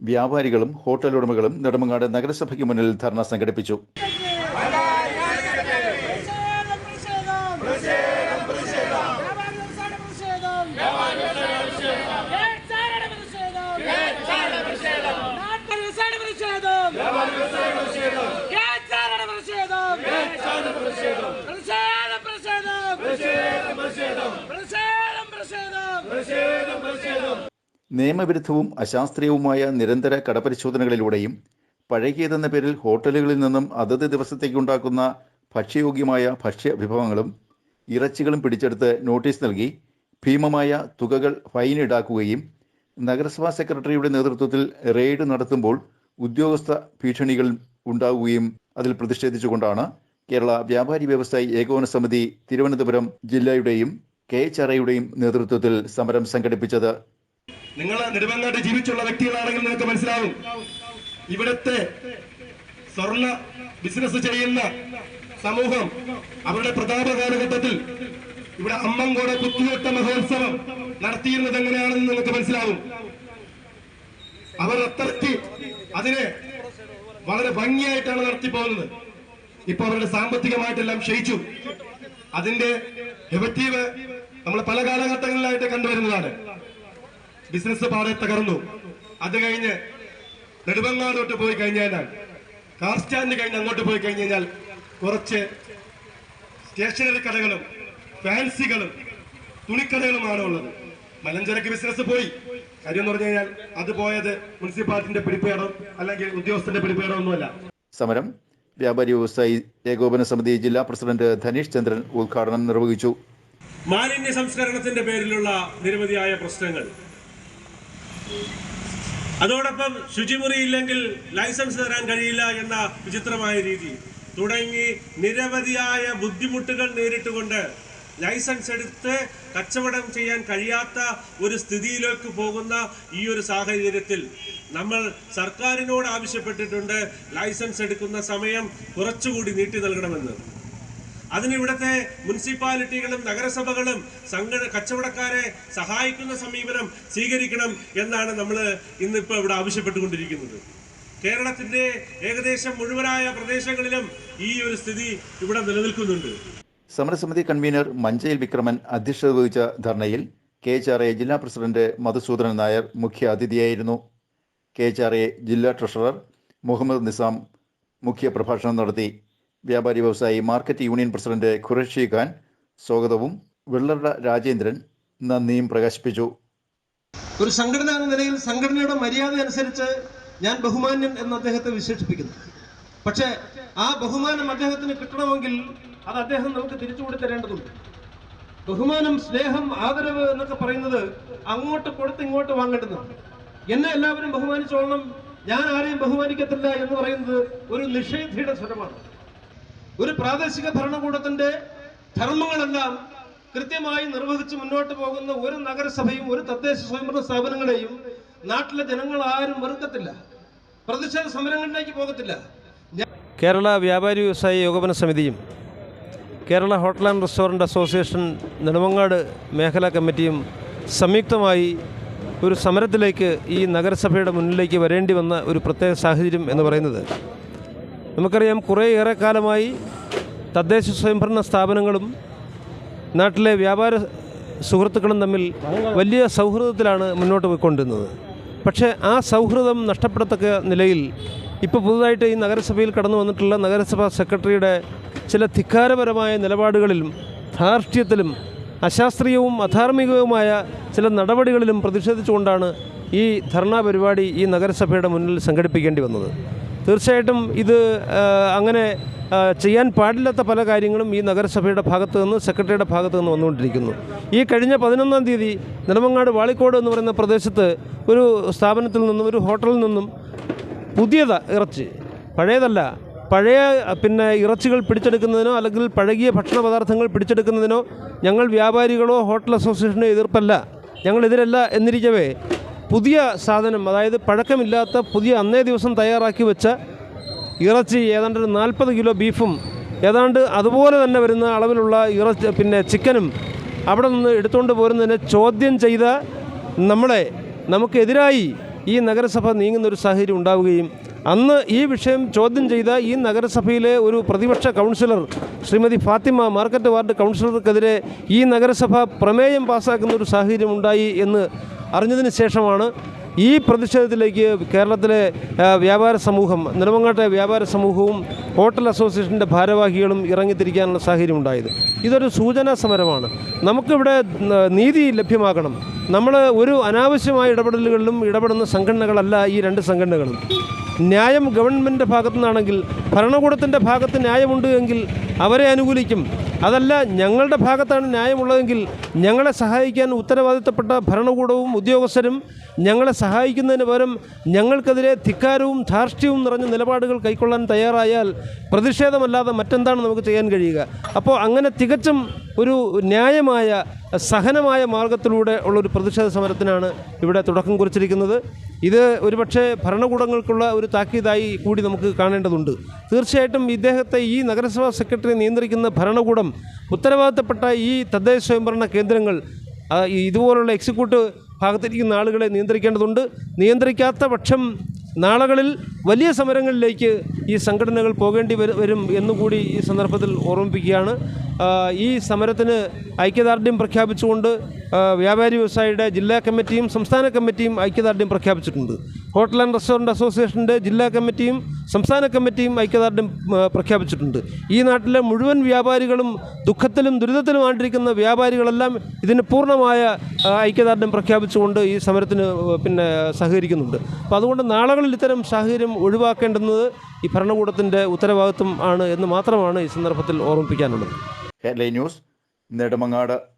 വ്യാപാരികളും ഹോട്ടൽ ഉടമകളും നെടുമങ്ങാട് നഗരസഭയ്ക്ക് മുന്നിൽ ധർണ സംഘടിപ്പിച്ചു പ്രസേദം പ്രതിഷേധം നാട്ടിൽ വ്യവസായ പ്രതിഷേധം കേച്ചാരുടെ പ്രതിഷേധം പ്രതിഷേധം പ്രതിഷേധം പ്രതിഷേധം പ്രതിഷേധം നിയമവിരുദ്ധവും അശാസ്ത്രീയവുമായ നിരന്തര കടപരിശോധനകളിലൂടെയും പഴകിയതെന്ന പേരിൽ ഹോട്ടലുകളിൽ നിന്നും അതത് ദിവസത്തേക്കുണ്ടാക്കുന്ന ഭക്ഷ്യയോഗ്യമായ ഭക്ഷ്യ വിഭവങ്ങളും ഇറച്ചികളും പിടിച്ചെടുത്ത് നോട്ടീസ് നൽകി ഭീമമായ തുകകൾ ഫൈൻ ഈടാക്കുകയും നഗരസഭാ സെക്രട്ടറിയുടെ നേതൃത്വത്തിൽ റെയ്ഡ് നടത്തുമ്പോൾ ഉദ്യോഗസ്ഥ ഭീഷണികൾ ഉണ്ടാവുകയും അതിൽ പ്രതിഷേധിച്ചുകൊണ്ടാണ് കേരള വ്യാപാരി വ്യവസായി ഏകോപന സമിതി തിരുവനന്തപുരം ജില്ലയുടെയും കെ എച്ച് നേതൃത്വത്തിൽ സമരം സംഘടിപ്പിച്ചത്. നിങ്ങൾ നെടുമങ്ങാട്ട് ജീവിച്ചുള്ള വ്യക്തികളാണെങ്കിൽ നിങ്ങൾക്ക് മനസ്സിലാവും. ഇവിടുത്തെ സ്വർണ ബിസിനസ് ചെയ്യുന്ന സമൂഹം അവരുടെ പ്രതാപ കാലഘട്ടത്തിൽ ഇവിടെ അമ്മങ്കോട് കുത്തിയോട്ട മഹോത്സവം നടത്തിയിരുന്നത് എങ്ങനെയാണെന്ന് നിങ്ങൾക്ക് മനസ്സിലാവും. അവർ അത്രയ്ക്ക് അതിനെ വളരെ ഭംഗിയായിട്ടാണ് നടത്തി നടത്തിപ്പോകുന്നത് ഇപ്പൊ അവരുടെ സാമ്പത്തികമായിട്ടെല്ലാം ക്ഷയിച്ചു. അതിന്റെ എഫക്റ്റീവ് നമ്മൾ പല കാലഘട്ടങ്ങളിലായിട്ട് കണ്ടുവരുന്നതാണ്. ബിസിനസ് പാടെ തകർന്നു. അത് കഴിഞ്ഞ് നെടുമങ്ങാടോട്ട് പോയി കഴിഞ്ഞാൽ കാർ സ്റ്റാൻഡ് കഴിഞ്ഞ് അങ്ങോട്ട് പോയി കഴിഞ്ഞ് കഴിഞ്ഞാൽ കുറച്ച് സ്റ്റേഷനറി കടകളും ഫാൻസികളും തുണിക്കടകളുമാണ് ഉള്ളത്. മലഞ്ചരക്ക് ബിസിനസ് പോയി. കാര്യം എന്ന് പറഞ്ഞു കഴിഞ്ഞാൽ അത് പോയത് മുനിസിപ്പാലിറ്റിന്റെ പിടിപ്പേടോ അല്ലെങ്കിൽ ഉദ്യോഗസ്ഥന്റെ പിടിപ്പേടോ ഒന്നുമല്ല. സമരം വ്യാപാരി വ്യവസായി ഏകോപന സമിതി ജില്ലാ പ്രസിഡന്റ് ധനീഷ് ചന്ദ്രൻ ഉദ്ഘാടനം നിർവഹിച്ചു. മാലിന്യ സംസ്കരണത്തിന്റെ പേരിലുള്ള നിരവധിയായ പ്രശ്നങ്ങൾ അതോടൊപ്പം ശുചിമുറി ഇല്ലെങ്കിൽ ലൈസൻസ് തരാൻ കഴിയില്ല എന്ന വിചിത്രമായ രീതി. തുടങ്ങി നിരവധിയായ ബുദ്ധിമുട്ടുകൾ നേരിട്ടുകൊണ്ട് ലൈസൻസ് എടുത്ത് കച്ചവടം ചെയ്യാൻ കഴിയാത്ത ഒരു സ്ഥിതിയിലേക്ക് പോകുന്ന ഈ ഒരു സാഹചര്യത്തിൽ നമ്മൾ സർക്കാരിനോട് ആവശ്യപ്പെട്ടിട്ടുണ്ട് ലൈസൻസ് എടുക്കുന്ന സമയം കുറച്ചുകൂടി നീട്ടി നൽകണമെന്ന്. അതിന് ഇവിടുത്തെ മുനിസിപ്പാലിറ്റികളും നഗരസഭകളും സംഘട കച്ചവടക്കാരെ സഹായിക്കുന്ന സമീപനം സ്വീകരിക്കണം എന്നാണ് നമ്മൾ ഇന്നിപ്പോൾ ഇവിടെ ആവശ്യപ്പെട്ടുകൊണ്ടിരിക്കുന്നത്. കേരളത്തിന്റെ ഏകദേശം മുഴുവനായ പ്രദേശങ്ങളിലും ഈ ഒരു സ്ഥിതി ഇവിടെ നിലനിൽക്കുന്നുണ്ട്. സമരസമിതി കൺവീനർ മഞ്ചയിൽ വിക്രമൻ അധ്യക്ഷത വഹിച്ച ധർണയിൽ കെ എച്ച് ആർ എ ജില്ലാ പ്രസിഡന്റ് മധുസൂദനൻ നായർ മുഖ്യ അതിഥിയായിരുന്നു. കെ എച്ച് ആർ എ ജില്ലാ ട്രഷറർ മുഹമ്മദ് നിസാം മുഖ്യ പ്രഭാഷണം നടത്തി. വ്യാപാരി വ്യവസായി market union president Qureshi Khan സ്വാഗതവും. വെള്ളറ രാജേന്ദ്രൻ നന്ദിയും പ്രകാശിപ്പിച്ചു. ഒരു സംഘടന എന്ന നിലയിൽ സംഘടനയുടെ മര്യാദ അനുസരിച്ച് ഞാൻ ബഹുമാന്യൻ എന്ന് അദ്ദേഹത്തെ വിശേഷിപ്പിക്കുന്നു. പക്ഷേ ആ ബഹുമാനം അദ്ദേഹത്തിന് കിട്ടണമെങ്കിൽ അത് അദ്ദേഹം നമുക്ക് തിരിച്ചു കൂടി തരേണ്ടതുണ്ട് ബഹുമാനം സ്നേഹം ആദരവ് എന്നൊക്കെ പറയുന്നത് അങ്ങോട്ട് കൊടുത്ത് ഇങ്ങോട്ട് വാങ്ങേണ്ടതാണ് എന്നെ എല്ലാവരും ബഹുമാനിച്ചോളണം. ഞാൻ ആരെയും ബഹുമാനിക്കത്തില്ല എന്ന് പറയുന്നത് ഒരു നിഷേധിയുടെ സ്വരമാണ്. ഒരു പ്രാദേശിക ഭരണകൂടത്തിന്റെ ധർമ്മങ്ങളെല്ലാം കൃത്യമായി നിർവഹിച്ച് മുന്നോട്ട് പോകുന്ന ഒരു നഗരസഭയും ഒരു തദ്ദേശ സ്വയംഭരണ സ്ഥാപനങ്ങളെയും നാട്ടിലെ ജനങ്ങൾ ആരും വെറുക്കത്തില്ല. പ്രതിഷേധ സമരങ്ങളിലേക്ക് പോകത്തില്ല. കേരള വ്യാപാരി വ്യവസായി ഏകോപന സമിതിയും Kerala hotel and restaurant association Nedumangad മേഖലാ കമ്മിറ്റിയും സംയുക്തമായി ഒരു സമരത്തിലേക്ക് ഈ നഗരസഭയുടെ മുന്നിലേക്ക് വരേണ്ടി വന്ന ഒരു പ്രത്യേക സാഹചര്യം എന്ന് പറയുന്നത് നമുക്കറിയാം കുറേയേറെ കാലമായി തദ്ദേശ സ്വയംഭരണ സ്ഥാപനങ്ങളും നാട്ടിലെ വ്യാപാര സുഹൃത്തുക്കളും തമ്മിൽ വലിയ സൗഹൃദത്തിലാണ് മുന്നോട്ട് പോയിക്കൊണ്ടിരുന്നത്. പക്ഷേ ആ സൗഹൃദം നഷ്ടപ്പെടത്തക്ക നിലയിൽ ഇപ്പോൾ പുതുതായിട്ട് ഈ നഗരസഭയിൽ കടന്നു വന്നിട്ടുള്ള നഗരസഭാ സെക്രട്ടറിയുടെ ചില ധിക്കാരപരമായ നിലപാടുകളിലും ധാർഷ്ട്യത്തിലും അശാസ്ത്രീയവും അധാർമികവുമായ ചില നടപടികളിലും പ്രതിഷേധിച്ചുകൊണ്ടാണ് ഈ ധർണാ പരിപാടി ഈ നഗരസഭയുടെ മുന്നിൽ സംഘടിപ്പിക്കേണ്ടി വന്നത്. തീർച്ചയായിട്ടും ഇത് അങ്ങനെ ചെയ്യാൻ പാടില്ലാത്ത പല കാര്യങ്ങളും ഈ നഗരസഭയുടെ ഭാഗത്തു നിന്ന് സെക്രട്ടറിയുടെ ഭാഗത്തു നിന്ന് വന്നുകൊണ്ടിരിക്കുന്നു. ഈ കഴിഞ്ഞ പതിനൊന്നാം തീയതി നെടുമങ്ങാട് വാളിക്കോട് എന്ന് പറയുന്ന പ്രദേശത്ത് ഒരു സ്ഥാപനത്തിൽ നിന്നും ഒരു ഹോട്ടലിൽ നിന്നും പുതിയത ഇറച്ചി പഴയതല്ല പഴയ പിന്നെ ഇറച്ചികൾ പിടിച്ചെടുക്കുന്നതിനോ അല്ലെങ്കിൽ പഴകിയ ഭക്ഷണ പദാർത്ഥങ്ങൾ പിടിച്ചെടുക്കുന്നതിനോ ഞങ്ങൾ വ്യാപാരികളോ ഹോട്ടൽ അസോസിയേഷനോ എതിർപ്പല്ല. ഞങ്ങൾ എന്നിരിക്കവേ പുതിയ സാധനം അതായത് പഴക്കമില്ലാത്ത പുതിയ അന്നേ ദിവസം തയ്യാറാക്കി വെച്ച ഇറച്ചി ഏതാണ്ട് ഒരു നാൽപ്പത് കിലോ ബീഫും ഏതാണ്ട് അതുപോലെ തന്നെ വരുന്ന അളവിലുള്ള ഇറച്ചി പിന്നെ ചിക്കനും അവിടെ നിന്ന് എടുത്തുകൊണ്ട് പോരുന്നതിനെ ചോദ്യം ചെയ്ത നമ്മളെ നമുക്കെതിരായി ഈ നഗരസഭ നീങ്ങുന്ന ഒരു സാഹചര്യം ഉണ്ടാവുകയും അന്ന് ഈ വിഷയം ചോദ്യം ചെയ്ത ഈ നഗരസഭയിലെ ഒരു പ്രതിപക്ഷ councillor Shrimati Fathima market ward കൗൺസിലർക്കെതിരെ ഈ നഗരസഭ പ്രമേയം പാസ്സാക്കുന്ന ഒരു സാഹചര്യം ഉണ്ടായി എന്ന് അറിഞ്ഞതിന് ശേഷമാണ് ഈ പ്രതിഷേധത്തിലേക്ക് കേരളത്തിലെ വ്യാപാര സമൂഹം നിലമങ്ങാട്ടെ വ്യാപാര സമൂഹവും ഹോട്ടൽ അസോസിയേഷന്റെ ഭാരവാഹികളും ഇറങ്ങിത്തിരിക്കാനുള്ള സാഹചര്യം ഉണ്ടായത് ഇതൊരു സൂചനാ സമരമാണ്. നമുക്കിവിടെ നീതി ലഭ്യമാക്കണം നമ്മൾ ഒരു അനാവശ്യമായ ഇടപെടലുകളിലും ഇടപെടുന്ന സംഘടനകളല്ല ഈ രണ്ട് സംഘടനകളും. ന്യായം ഗവൺമെന്റിന്റെ ഭാഗത്തു നിന്നാണെങ്കിൽ ഭരണകൂടത്തിന്റെ ഭാഗത്ത് ന്യായമുണ്ട് എങ്കിൽ അവരെ അനുകൂലിക്കും. അതല്ല ഞങ്ങളുടെ ഭാഗത്താണ് ന്യായമുള്ളതെങ്കിൽ ഞങ്ങളെ സഹായിക്കാൻ ഉത്തരവാദിത്തപ്പെട്ട ഭരണകൂടവും ഉദ്യോഗസ്ഥരും ഞങ്ങളെ സഹായിക്കുന്നതിന് പകരം ഞങ്ങൾക്കെതിരെ ധിക്കാരവും ധാർഷ്ട്യവും നിറഞ്ഞ നിലപാടുകൾ കൈക്കൊള്ളാൻ തയ്യാറായാൽ പ്രതിഷേധമല്ലാതെ മറ്റെന്താണ് നമുക്ക് ചെയ്യാൻ കഴിയുക? അപ്പോൾ അങ്ങനെ തികച്ചും ഒരു ന്യായമായ സഹനമായ മാർഗത്തിലൂടെ ഉള്ളൊരു പ്രതിഷേധ സമരത്തിനാണ് ഇവിടെ തുടക്കം കുറിച്ചിരിക്കുന്നത്. ഇത് ഒരുപക്ഷെ ഭരണകൂടങ്ങൾക്കുള്ള ഒരു താക്കീതായി കൂടി നമുക്ക് കാണേണ്ടതുണ്ട്. തീർച്ചയായിട്ടും ഇദ്ദേഹത്തെ ഈ നഗരസഭാ സെക്രട്ടറി നിയന്ത്രിക്കുന്ന ഭരണകൂടം ഉത്തരവാദിത്തപ്പെട്ട ഈ തദ്ദേശ സ്വയംഭരണ കേന്ദ്രങ്ങൾ ഇതുപോലുള്ള എക്സിക്യൂട്ടീവ് ഭാഗത്തിരിക്കുന്ന ആളുകളെ നിയന്ത്രിക്കേണ്ടതുണ്ട്. നിയന്ത്രിക്കാത്ത പക്ഷം നാളുകളിൽ വലിയ സമരങ്ങളിലേക്ക് ഈ സംഘടനകൾ പോകേണ്ടി വരും എന്നുകൂടി ഈ സന്ദർഭത്തിൽ ഓർമ്മിപ്പിക്കുകയാണ്. ഈ സമരത്തിന് ഐക്യദാർഢ്യം പ്രഖ്യാപിച്ചുകൊണ്ട് വ്യാപാരി വ്യവസായിയുടെ ജില്ലാ കമ്മിറ്റിയും സംസ്ഥാന കമ്മിറ്റിയും ഐക്യദാർഢ്യം പ്രഖ്യാപിച്ചിട്ടുണ്ട്. ഹോട്ടൽ ആൻഡ് റെസ്റ്റോറന്റ് അസോസിയേഷന്റെ ജില്ലാ കമ്മിറ്റിയും സംസ്ഥാന കമ്മിറ്റിയും ഐക്യദാർഢ്യം പ്രഖ്യാപിച്ചിട്ടുണ്ട്. ഈ നാട്ടിലെ മുഴുവൻ വ്യാപാരികളും ദുഃഖത്തിലും ദുരിതത്തിലുമാണ്ടിരിക്കുന്ന വ്യാപാരികളെല്ലാം ഇതിന് പൂർണമായ ഐക്യദാർഢ്യം പ്രഖ്യാപിച്ചുകൊണ്ട് ഈ സമരത്തിന് പിന്നെ സഹകരിക്കുന്നുണ്ട്. അപ്പോൾ അതുകൊണ്ട് നാളുകളിൽ ഇത്തരം സാഹചര്യം ഒഴിവാക്കേണ്ടുന്നത് ഈ ഭരണകൂടത്തിന്റെ ഉത്തരവാദിത്വം ആണ് എന്ന് മാത്രമാണ് ഈ സന്ദർഭത്തിൽ ഓർമ്മിപ്പിക്കാനുള്ളത്. ന്യൂസ് നെടുമങ്ങാട്.